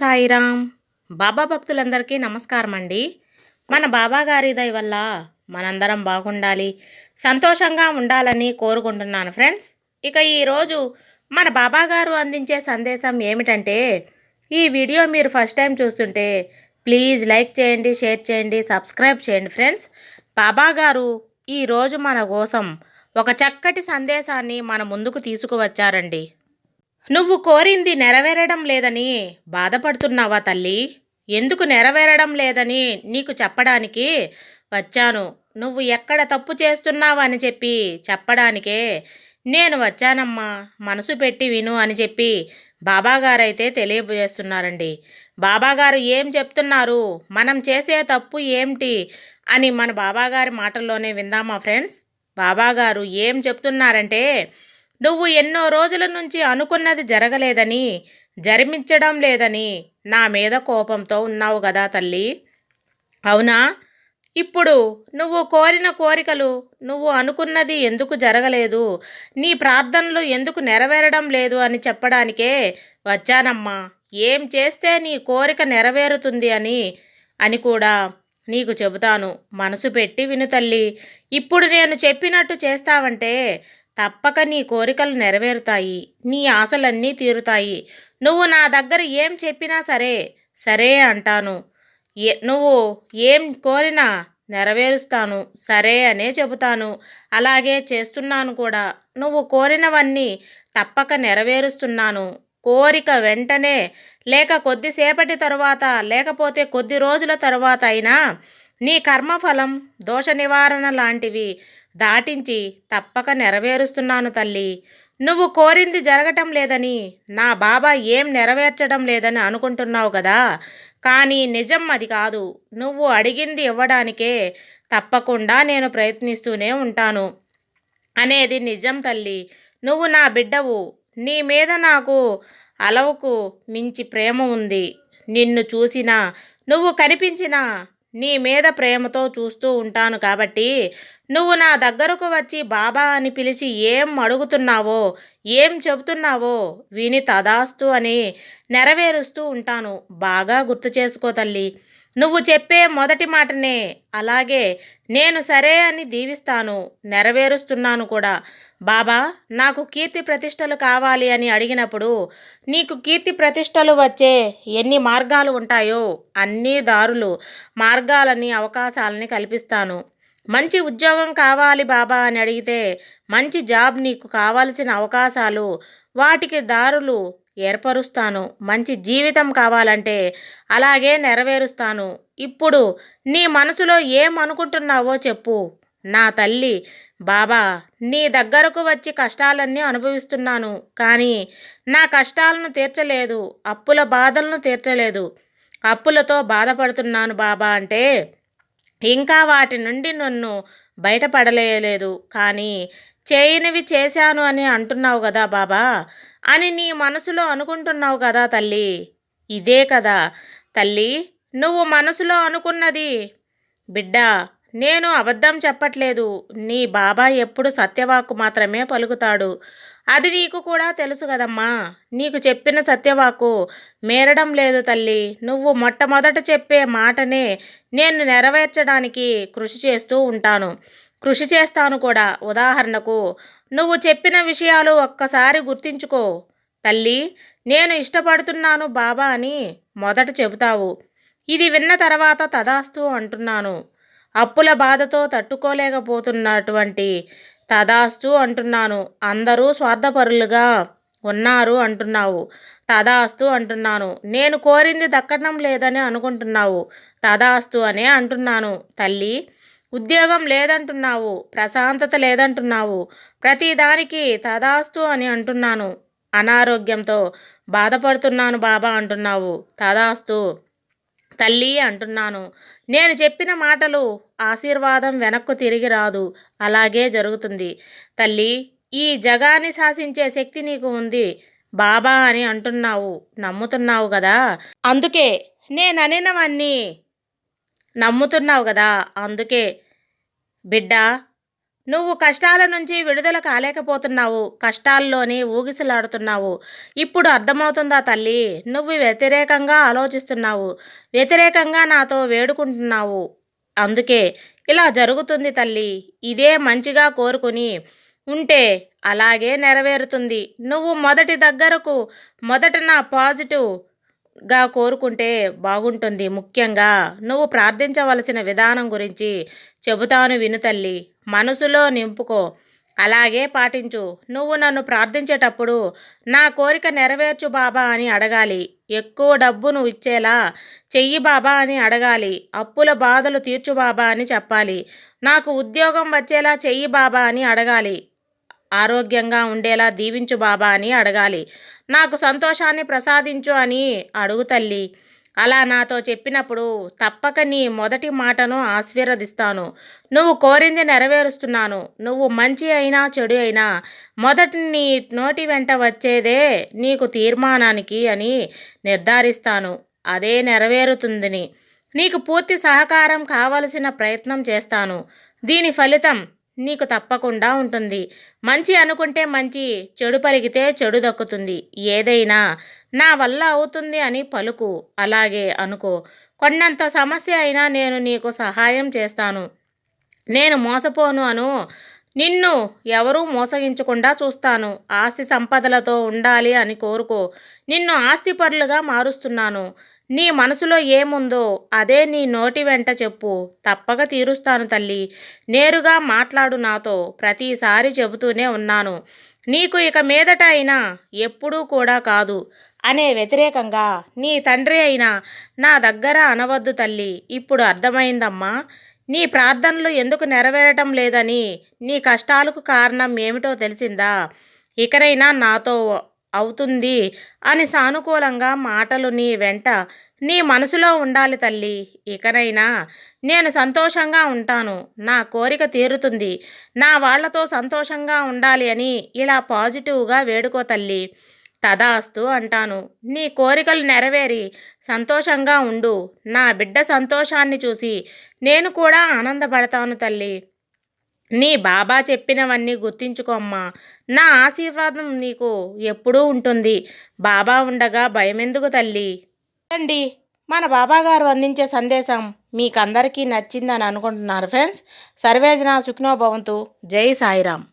సాయిరామ్. బాబా భక్తులందరికీ నమస్కారం అండి మన బాబా గారి దయ వల్ల మనందరం బాగుండాలి సంతోషంగా ఉండాలని కోరుకుంటున్నాను ఫ్రెండ్స్. ఇక ఈరోజు మన బాబా గారు అందించే సందేశం ఏమిటంటే ఈ వీడియో మీరు ఫస్ట్ టైం చూస్తుంటే ప్లీజ్ లైక్ చేయండి షేర్ చేయండి సబ్స్క్రైబ్ చేయండి ఫ్రెండ్స్. బాబా గారు ఈరోజు మన కోసం ఒక చక్కటి సందేశాన్ని మన ముందుకు తీసుకువచ్చారండి. నువ్వు కోరింది నెరవేరడం లేదని బాధపడుతున్నావా తల్లి? ఎందుకు నెరవేరడం లేదని నీకు చెప్పడానికి వచ్చాను. నువ్వు ఎక్కడ తప్పు చేస్తున్నావని చెప్పి చెప్పడానికే నేను వచ్చానమ్మా. మనసు పెట్టి విను అని చెప్పి బాబాగారైతే తెలియజేస్తున్నారండి. బాబాగారు ఏం చెప్తున్నారు? మనం చేసే తప్పు ఏమిటి? అని మన బాబాగారి మాటల్లోనే విందామా ఫ్రెండ్స్? బాబాగారు ఏం చెప్తున్నారంటే నువ్వు ఎన్నో రోజుల నుంచి అనుకున్నది జరగలేదని జరిమించడం లేదని నా మీద కోపంతో ఉన్నావు కదా తల్లి. అవునా? ఇప్పుడు నువ్వు కోరిన కోరికలు నువ్వు అనుకున్నది ఎందుకు జరగలేదు? నీ ప్రార్థనలు ఎందుకు నెరవేరడం లేదు అని చెప్పడానికే వచ్చానమ్మా. ఏం చేస్తే నీ కోరిక నెరవేరుతుంది అని అని కూడా నీకు చెబుతాను. మనసు పెట్టి విను తల్లి. ఇప్పుడు నేను చెప్పినట్టు చేస్తావంటే తప్పక నీ కోరికలు నెరవేరుతాయి. నీ ఆశలన్నీ తీరుతాయి. నువ్వు నా దగ్గర ఏం చెప్పినా సరే సరే అంటాను. ఏ నువ్వు ఏం కోరినా నెరవేరుస్తాను. సరే అనే చెబుతాను. అలాగే చేస్తున్నాను కూడా. నువ్వు కోరినవన్నీ తప్పక నెరవేరుస్తున్నాను. కోరిక వెంటనే లేక కొద్దిసేపటి తరువాత లేకపోతే కొద్ది రోజుల తరువాత అయినా నీ కర్మఫలం దోష నివారణ లాంటివి. దాటించి తప్పక నెరవేరుస్తున్నాను తల్లి. నువ్వు కోరింది జరగటం లేదని నా బాబా ఏం నెరవేర్చడం లేదని అనుకుంటున్నావు కదా కానీ నిజం అది కాదు. నువ్వు అడిగింది ఇవ్వడానికే తప్పకుండా నేను ప్రయత్నిస్తూనే ఉంటాను. అనేది నిజం తల్లి. నువ్వు నా బిడ్డవు. నీ మీద నాకు అలవుకు మించి ప్రేమ ఉంది. నిన్ను చూసినా నువ్వు కనిపించినా నీ మీద ప్రేమతో చూస్తూ ఉంటాను కాబట్టి నువ్వు నా దగ్గరకు వచ్చి బాబా అని పిలిచి ఏం అడుగుతున్నావో ఏం చెబుతున్నావో విని తదాస్తు అని నెరవేరుస్తూ ఉంటాను. బాగా గుర్తు చేసుకో తల్లి. నువ్వు చెప్పే మొదటి మాటనే. అలాగే నేను సరే అని దీవిస్తాను నెరవేరుస్తున్నాను కూడా. బాబా నాకు కీర్తి ప్రతిష్టలు కావాలి అని అడిగినప్పుడు నీకు కీర్తి ప్రతిష్టలు వచ్చే ఎన్ని మార్గాలు ఉంటాయో అన్ని దారులు. మార్గాలని అవకాశాలని కల్పిస్తాను. మంచి ఉద్యోగం కావాలి బాబా అని అడిగితే మంచి జాబ్ నీకు కావాల్సిన అవకాశాలు వాటికి దారులు ఏర్పరుస్తాను. మంచి జీవితం కావాలంటే అలాగే నెరవేరుస్తాను. ఇప్పుడు నీ మనసులో ఏం అనుకుంటున్నావో చెప్పు. నా తల్లి బాబా నీ దగ్గరకు వచ్చి కష్టాలన్నీ అనుభవిస్తున్నాను. కానీ నా కష్టాలను తీర్చలేదు. అప్పుల బాధలను తీర్చలేదు. అప్పులతో బాధపడుతున్నాను బాబా అంటే ఇంకా వాటి నుండి నన్ను బయటపడలేదు కానీ చేయనివి చేశాను అని అంటున్నావు కదా బాబా. అని నీ మనసులో అనుకుంటున్నావు కదా తల్లి. ఇదే కదా. తల్లి నువ్వు మనసులో అనుకున్నది. బిడ్డ నేను అబద్ధం చెప్పట్లేదు. నీ బాబా ఎప్పుడు సత్యవాక్కు మాత్రమే పలుకుతాడు. అది నీకు కూడా తెలుసు కదమ్మా. నీకు చెప్పిన సత్యవాకు మేరడం లేదు తల్లి. నువ్వు మొట్టమొదట చెప్పే మాటనే నేను నెరవేర్చడానికి కృషి చేస్తూ ఉంటాను. కృషి చేస్తాను కూడా. ఉదాహరణకు నువ్వు చెప్పిన విషయాలు ఒక్కసారి గుర్తించుకో. తల్లి నేను ఇష్టపడుతున్నాను బాబా అని మొదట చెబుతావు. ఇది విన్న తర్వాత తదాస్తు అంటున్నాను. అప్పుల బాధతో తట్టుకోలేకపోతున్నటువంటి తదాస్తు అంటున్నాను. అందరూ స్వార్థపరులుగా ఉన్నారు అంటున్నావు. తదాస్తు అంటున్నాను. నేను కోరింది దక్కడం లేదని అనుకుంటున్నావు. తదాస్తు అనే అంటున్నాను. తల్లి ఉద్యోగం లేదంటున్నావు ప్రశాంతత లేదంటున్నావు ప్రతిదానికి తదాస్తు అని అంటున్నాను. అనారోగ్యంతో బాధపడుతున్నాను బాబా అంటున్నావు తదాస్తు. తల్లి అంటున్నాను. నేను చెప్పిన మాటలు ఆశీర్వాదం వెనక్కు తిరిగి రాదు. అలాగే జరుగుతుంది. తల్లి ఈ జగాన్ని శాసించే శక్తి నీకు ఉంది. బాబా అని అంటున్నావు నమ్ముతున్నావు కదా అందుకే నేను అనినవన్నీ నమ్ముతున్నావు కదా? అందుకే. బిడ్డ నువ్వు కష్టాల నుంచి విడుదల కాలేకపోతున్నావు. కష్టాల్లోనే ఊగిసలాడుతున్నావు. ఇప్పుడు అర్థమవుతుందా తల్లి? నువ్వు వ్యతిరేకంగా ఆలోచిస్తున్నావు. వ్యతిరేకంగా నాతో వేడుకుంటున్నావు. అందుకే. ఇలా జరుగుతుంది తల్లి. ఇదే మంచిగా కోరుకుని ఉంటే అలాగే నెరవేరుతుంది. నువ్వు మొదటి దగ్గరకు మొదట నా పాజిటివ్ గా కోరుకుంటే బాగుంటుంది. ముఖ్యంగా నువ్వు ప్రార్థించవలసిన విధానం గురించి చెబుతాను విను తల్లి. మనసులో నింపుకో. అలాగే పాటించు. నువ్వు నన్ను ప్రార్థించేటప్పుడు నా కోరిక నెరవేర్చు బాబా అని అడగాలి. ఎక్కువ డబ్బును ఇచ్చేలా చెయ్యి బాబా అని అడగాలి. అప్పుల బాధలు తీర్చు బాబా అని చెప్పాలి. నాకు ఉద్యోగం వచ్చేలా చెయ్యి బాబా అని అడగాలి. ఆరోగ్యంగా ఉండేలా దీవించు బాబా అని అడగాలి. నాకు సంతోషాన్ని ప్రసాదించు అని అడుగు తల్లి. అలా నాతో చెప్పినప్పుడు తప్పక నీ మొదటి మాటను ఆశీర్వదిస్తాను. నువ్వు కోరింది నెరవేరుస్తున్నాను. నువ్వు మంచి అయినా చెడు అయినా మొదటి నీ నోటి వెంట వచ్చేదే నీకు తీర్మానానికి అని నిర్ధారిస్తాను. అదే నెరవేరుతుందని. నీకు పూర్తి సహకారం కావలసిన ప్రయత్నం చేస్తాను. దీని ఫలితం నీకు తప్పకుండా ఉంటుంది. మంచి అనుకుంటే మంచి చెడు పలిగితే చెడు దక్కుతుంది. ఏదైనా నా వల్ల అవుతుంది అని పలుకు. అలాగే అనుకో. కొన్నంత సమస్య అయినా నేను నీకు సహాయం చేస్తాను. నేను మోసపోను అను. నిన్ను ఎవరూ మోసగించకుండా చూస్తాను. ఆస్తి సంపదలతో ఉండాలి అని కోరుకో. నిన్ను ఆస్తిపరులుగా మారుస్తున్నాను. నీ మనసులో ఏముందో అదే నీ నోటి వెంట చెప్పు. తప్పక తీరుస్తాను తల్లి. నేరుగా మాట్లాడు నాతో. ప్రతిసారి చెబుతూనే ఉన్నాను. నీకు ఇక మీదట అయినా ఎప్పుడూ కూడా కాదు. అనే వ్యతిరేకంగా నీ తండ్రి అయినా నా దగ్గర అనవద్దు తల్లి. ఇప్పుడు అర్థమైందమ్మా. నీ ప్రార్థనలు ఎందుకు నెరవేరటం లేదని నీ కష్టాలకు కారణం ఏమిటో తెలిసిందా? ఇకనైనా నాతో అవుతుంది అని సానుకూలంగా మాటలు నీ వెంట నీ మనసులో ఉండాలి తల్లి. ఇకనైనా నేను సంతోషంగా ఉంటాను. నా కోరిక తీరుతుంది. నా వాళ్ళతో సంతోషంగా ఉండాలి అని ఇలా పాజిటివ్గా వేడుకో తల్లి. తదాస్తు అంటాను. నీ కోరికలు నెరవేరి సంతోషంగా ఉండు. నా బిడ్డ సంతోషాన్ని చూసి నేను కూడా ఆనందపడతాను తల్లి. నీ బాబా చెప్పినవన్నీ గుర్తించుకోమ్మా నా ఆశీర్వాదం నీకు ఎప్పుడూ ఉంటుంది. బాబా ఉండగా భయమెందుకు తల్లి? అండి మన బాబా గారు అందించే సందేశం మీకు అందరికీ నచ్చిందని అనుకుంటున్నారు ఫ్రెండ్స్. సర్వేజన సుఖ్నోభవంతు జై సాయిరామ్.